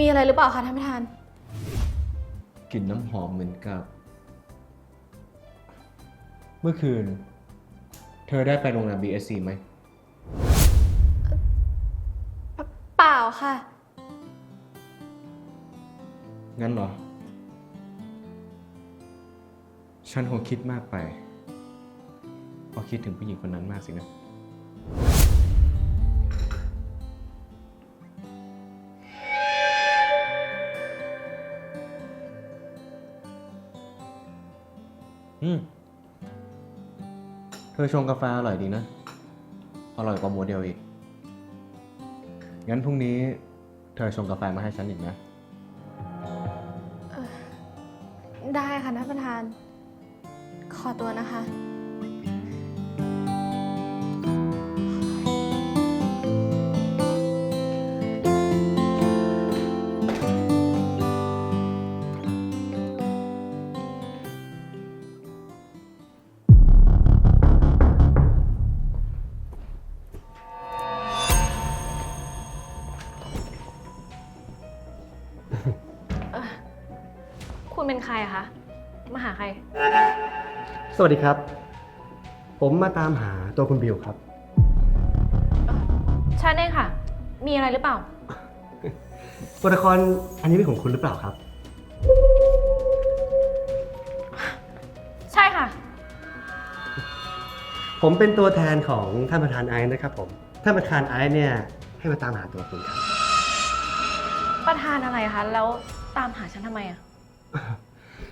มีอะไรหรือเปล่าคะท่านประธาน กลิ่นน้ำหอมเหมือนกับ เมื่อคืน เธอได้ไปโรงแรม BSC ไหม เปล่าค่ะ งั้นเหรอ ฉันคงคิดมากไปเพราะคิดถึงผู้หญิงคนนั้นมากสินะ อืมเธอชงกาแฟอร่อยดีนะ อร่อยกว่าโมเดลอีก งั้นพรุ่งนี้ เธอชงกาแฟมาให้ฉันอีกนะ ได้ค่ะท่านประธาน ขอตัวนะคะ เป็นใครอะคะ มาหาใคร สวัสดีครับ ผมมาตามหาตัวคุณบิวครับ ฉันเองค่ะ มีอะไรหรือเปล่า ตัวละครอันนี้เป็นของคุณหรือเปล่าครับ ใช่ค่ะ ผมเป็นตัวแทนของท่านประธานไอซ์นะครับผม ท่านประธานไอซ์เนี่ยให้มาตามหาตัวคุณครับ ประธานอะไรคะ แล้วตามหาฉันทำไมอะ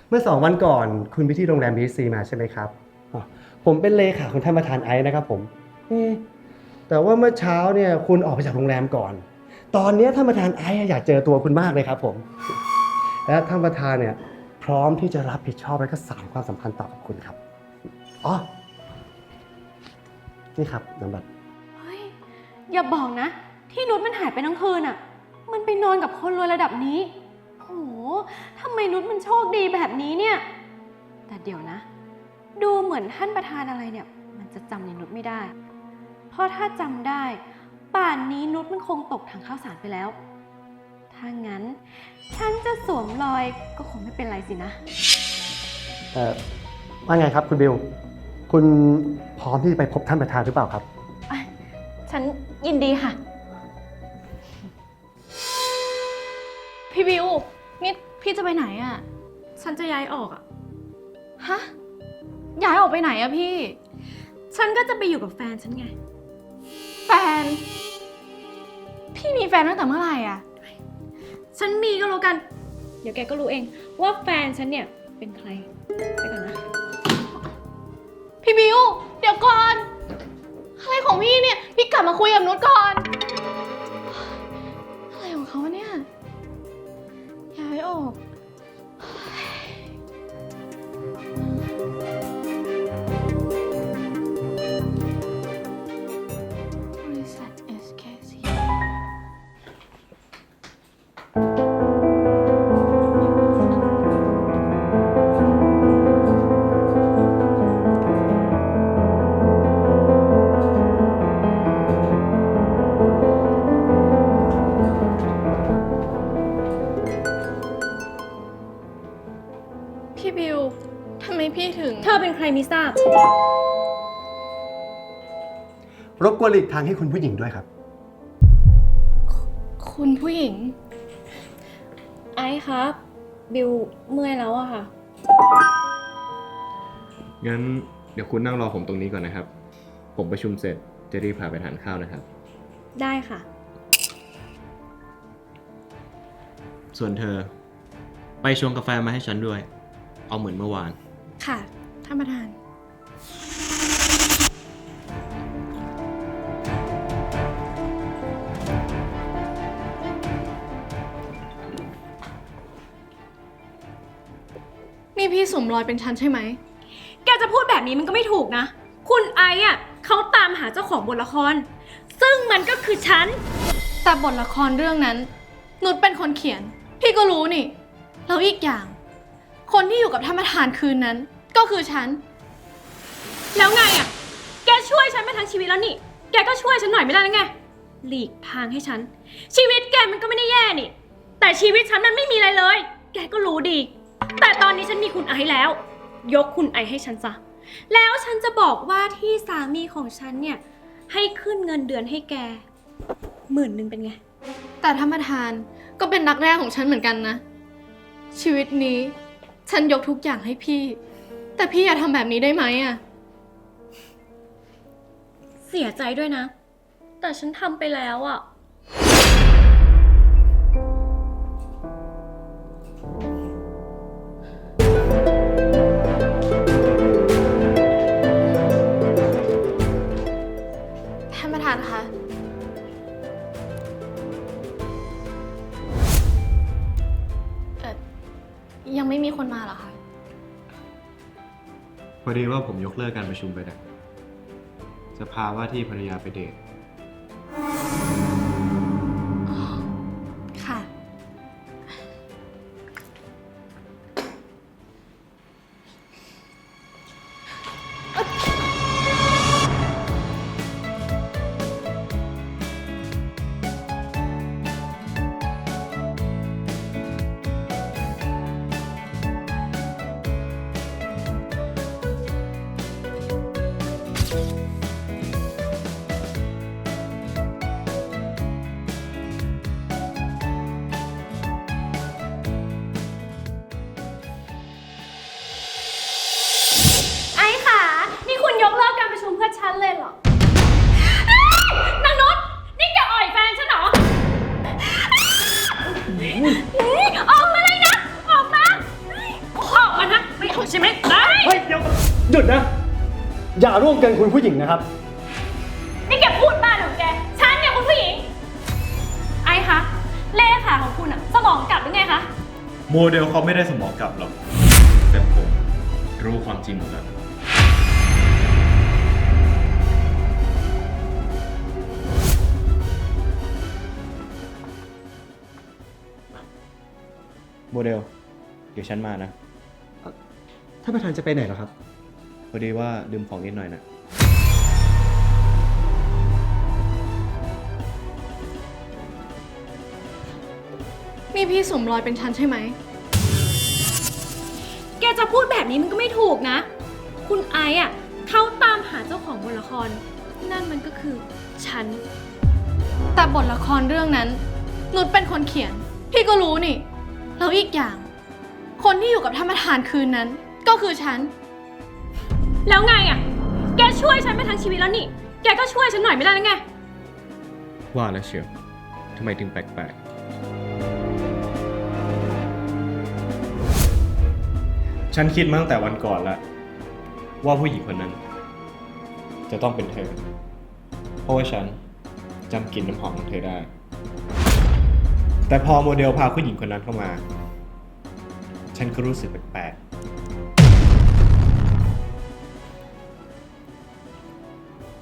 เมื่อสองวันก่อนคุณไปที่โรงแรมบีซีมาใช่ไหมครับอ๋อผมเป็นเลขาของท่านประธานไอซ์นะครับผมเอ๊ะแต่ว่าเมื่อเช้าเนี่ยคุณออกไปจากโรงแรมก่อน ตอนเนี้ยท่านประธานไอซ์อยากเจอตัวคุณมากเลยครับผม และท่านประธานเนี่ยพร้อมที่จะรับผิดชอบและก็สานความสัมพันธ์ต่อกับคุณครับอ๋อนี่ครับนำบัตรเฮ้ยอย่าบอกนะ ที่นุชมันหายไปทั้งคืนอะมันไปนอนกับคนรวยระดับนี้โห ทำไมนุชมันโชคดีแบบนี้เนี่ย แต่เดี๋ยวนะ ดูเหมือนท่านประธานอะไรเนี่ย มันจะจำในนุชไม่ได้ เพราะถ้าจำได้ ป่านนี้นุชมันคงตกถังข้าวสารไปแล้ว ถ้างั้น ฉันจะสวมรอยก็คงไม่เป็นไรสินะ เอ่อว่าไงครับคุณบิว คุณพร้อมที่จะไปพบท่านประธานหรือเปล่าครับ ฉันยินดีค่ะ พี่บิวนี่ พี่จะไปไหนอะ่ะฉันจะย้ายออกอะ่ะฮะ ย้ายออกไปไหนอะพี่ ฉันก็จะไปอยู่กับแฟนฉันไง แฟน พี่มีแฟนตั้งแต่เมื่อไหร่อะฉันมีก็แล้วกัน เดี๋ยวแกก็รู้เอง ว่าแฟนฉันเนี่ยเป็นใคร ไปก่อนนะ พี่บิว เดี๋ยวก่อน อะไรของพี่เนี่ย พี่กลับมาคุยกับนุชก่อน พี่บิวทำไมพี่ถึง เธอเป็นใครไม่ทราบ รบกวนหลีกทางให้คุณผู้หญิงด้วยครับ คุณผู้หญิง ไอซ์ครับ บิวเมื่อยแล้วอะค่ะ งั้นเดี๋ยวคุณนั่งรอผมตรงนี้ก่อนนะครับ ผมประชุมเสร็จจะรีบพาไปทานข้าวนะครับ ได้ค่ะ ส่วนเธอ ไปชงกาแฟมาให้ฉันด้วย เอาเหมือนเมื่อวาน ค่ะท่านประธาน นี่พี่สวมรอยเป็นฉันใช่ไหม แกจะพูดแบบนี้มันก็ไม่ถูกนะ คุณไอซ์อะเขาตามหาเจ้าของบทละคร ซึ่งมันก็คือฉัน แต่บทละครเรื่องนั้น นุชเป็นคนเขียน พี่ก็รู้นี่ แล้วอีกอย่าง คนที่อยู่กับท่านประธานคืนนั้น ก็คือฉัน แล้วไงอะแกช่วยฉันมาทั้งชีวิตแล้วนี่ แกก็ช่วยฉันหน่อยไม่ได้แล้วไง หลีกทางให้ฉัน ชีวิตแกมันก็ไม่ได้แย่นี่ แต่ชีวิตฉันมันไม่มีอะไรเลย แกก็รู้ดี แต่ตอนนี้ฉันมีคุณไอซ์แล้ว ยกคุณไอซ์ให้ฉันซะ แล้วฉันจะบอกว่าที่สามีของฉันเนี่ย ให้ขึ้นเงินเดือนให้แกหมื่นหนึ่งเป็นไง แต่ท่านประธานก็เป็นรักแรกของฉันเหมือนกันนะ ชีวิตนี้ ฉันยกทุกอย่างให้พี่ แต่พี่อย่าทำแบบนี้ได้ไหมอะเสียใจด้วยนะ แต่ฉันทำไปแล้วอะ ไม่มีคนมาเหรอคะ พอดีว่าผมยกเลิกการประชุมไปนะจะพาว่าที่ภรรยาไปเดท อย่าร่วมกันคุณผู้หญิงนะครับ นี่แกพูดบ้าเหรอแก ฉันเนี่ยคุณผู้หญิง ไอ้คะ เลขาของคุณอะสมองกลับหรือไงคะ โมเดลเขาไม่ได้สมองกลับหรอก แต่ผม รู้ความจริงหมดแล้ว โมเดล เดี๋ยวฉันมานะ ท่านประธานจะไปไหนเหรอครับ พอดีว่าลืมของนิดหน่อยนะนี่พี่สวมรอยเป็นฉันใช่ไหม แกจะพูดแบบนี้มันก็ไม่ถูกนะ คุณไอซ์อะเขาตามหาเจ้าของบทละคร นั่นมันก็คือฉัน แต่บทละครเรื่องนั้นนุชเป็นคนเขียน พี่ก็รู้นี่ แล้วอีกอย่าง คนที่อยู่กับท่านประธานคืนนั้น ก็คือฉัน แล้วไงอะแกช่วยฉันมาทั้งชีวิตแล้วนี่ แกก็ช่วยฉันหน่อยไม่ได้แล้วไง ว่าแล้วเชียวทำไมถึงแปลกๆ ฉันคิดมาตั้งแต่วันก่อนแล้วว่าผู้หญิงคนนั้น จะต้องเป็นเธอ เพราะว่าฉันจำกลิ่นน้ำหอมของเธอได้ แต่พอโมเดลพาผู้หญิงคนนั้นเข้ามา ฉันก็รู้สึกแปลกๆ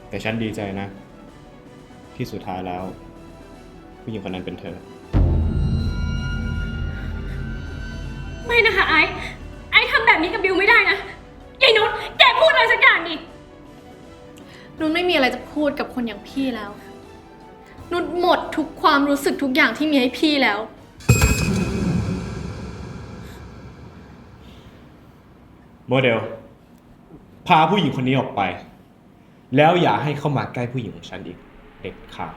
แต่ฉันดีใจนะ ที่สุดท้ายแล้ว ผู้หญิงคนนั้นเป็นเธอ ไม่นะคะไอซ์ไอซ์ทำแบบนี้กับบิวไม่ได้นะยายนุชแกพูดอะไรสักอย่างดิ นุชไม่มีอะไรจะพูดกับคนอย่างพี่แล้ว นุชหมดทุกความรู้สึกทุกอย่างที่มีให้พี่แล้ว โมเดล พาผู้หญิงคนนี้ออกไป แล้วอย่าให้เข้ามาใกล้ผู้หญิงของฉันอีกเด็ดขาด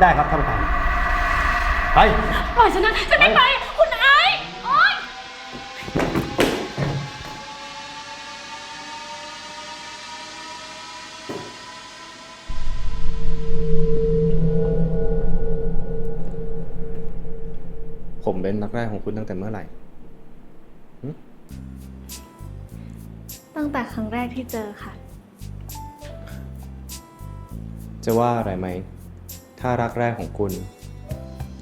ได้ครับท่านประธานไปปล่อยฉันนะฉันไม่ไปคุณไอซ์โอ๊ยผมเป็นนักแรกของคุณตั้งแต่เมื่อไหร่ ตั้งแต่ครั้งแรกที่เจอค่ะ จะว่าอะไรไหม ถ้ารักแรกของคุณ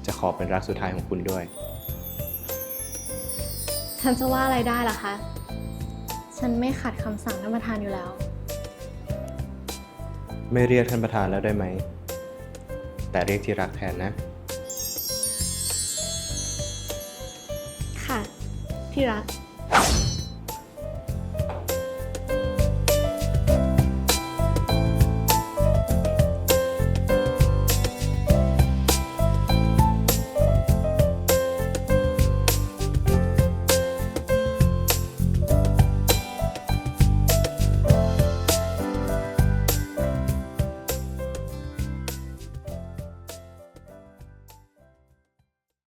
จะขอเป็นรักสุดท้ายของคุณด้วย ฉันจะว่าอะไรได้ล่ะคะ ฉันไม่ขัดคำสั่งท่านประธานอยู่แล้ว ไม่เรียกท่านประธานแล้วได้ไหม แต่เรียกที่รักแทนนะ ค่ะ ที่รัก